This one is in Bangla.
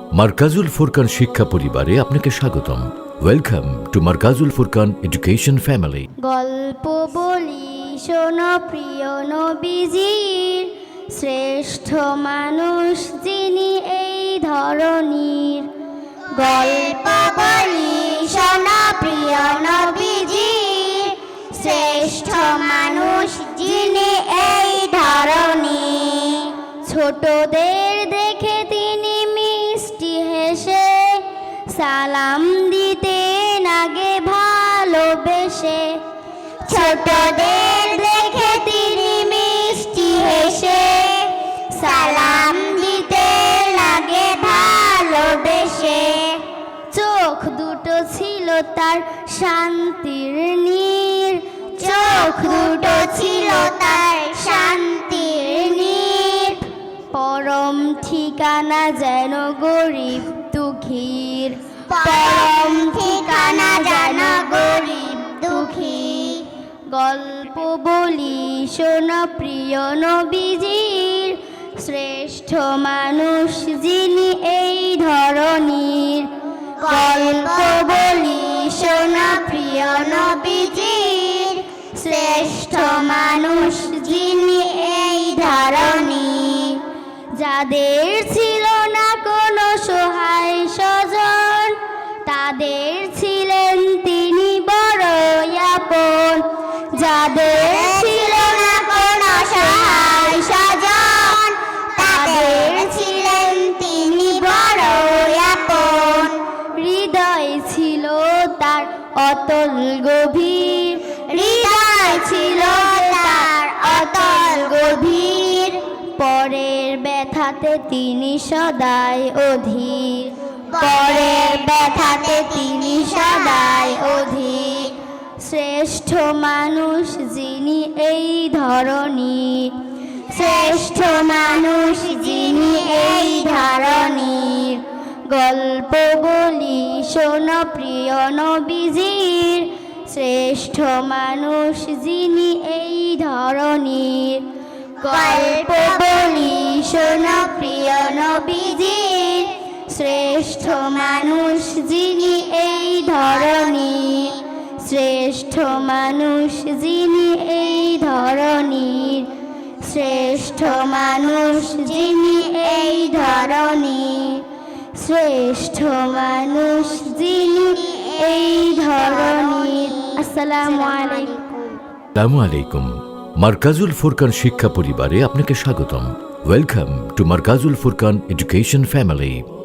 মার্কাজুল ফুরকান শিক্ষা পরিবারে আপনাকে স্বাগতম। Welcome to Markazul Furqan education family গল্প বলি, শোনো প্রিয় নবীজির। শ্রেষ্ঠ মানুষ যিনি এই ধরনীর গল্প বলি, শোনো প্রিয় নবীজির। শ্রেষ্ঠ মানুষ যিনি এই ধরনীর ছোটদের দেখে সালাম দিতেন আগে ভালোবেসে। ছোটদের দেখে তিনি মিষ্টি হেসে। সালাম দিতে লাগে ভালোবেসে। চোখ দুটো ছিল তার শান্তির নীর। চোখ দুটো ছিল তার শান্তির নীর। পরম ঠিকানা যেন গরিব দুঃখীর। পরম ঠিকানা গরিব দুঃখী। গল্প বলি শোন প্রিয় নবীজির। শ্রেষ্ঠ মানুষ যিনি এই ধরনীর গল্প বলি শোন প্রিয় নবীজির। শ্রেষ্ঠ মানুষ যিনি এই ধরনীর যাদের ছিল তাদের ছিলেন তিনি বড় আপন। যাদের ছিল না কোনো সহায় স্বজন তাদের ছিলেন তিনি বড় আপন। হৃদয় ছিল তার অতল গভীর। হৃদয় ছিল তার অতল গভীর। পরের ব্যথাতে তিনি সদাই অধীর। পরের ব্যথাতে তিনি সদাই অধীর। শ্রেষ্ঠ মানুষ যিনি এই ধরনীর শ্রেষ্ঠ মানুষ যিনি এই ধরনীর গল্প বলি শোন প্রিয় নবীজির। শ্রেষ্ঠ মানুষ যিনি এই ধরনীর গল্প বলি শোন প্রিয় নবীজির। শ্রেষ্ঠ মানুষ যিনি এই ধরনীর শ্রেষ্ঠ মানুষ যিনি এই ধরনীর শ্রেষ্ঠ মানুষ যিনি এই ধরনীর শ্রেষ্ঠ মানুষ যিনি এই ধরনীর আসসালামু আলাইকুম। আসসালামু আলাইকুম। মার্কাজুল ফুরকান শিক্ষা পরিবারে আপনাকে স্বাগতম। Welcome to Markazul Furqan education family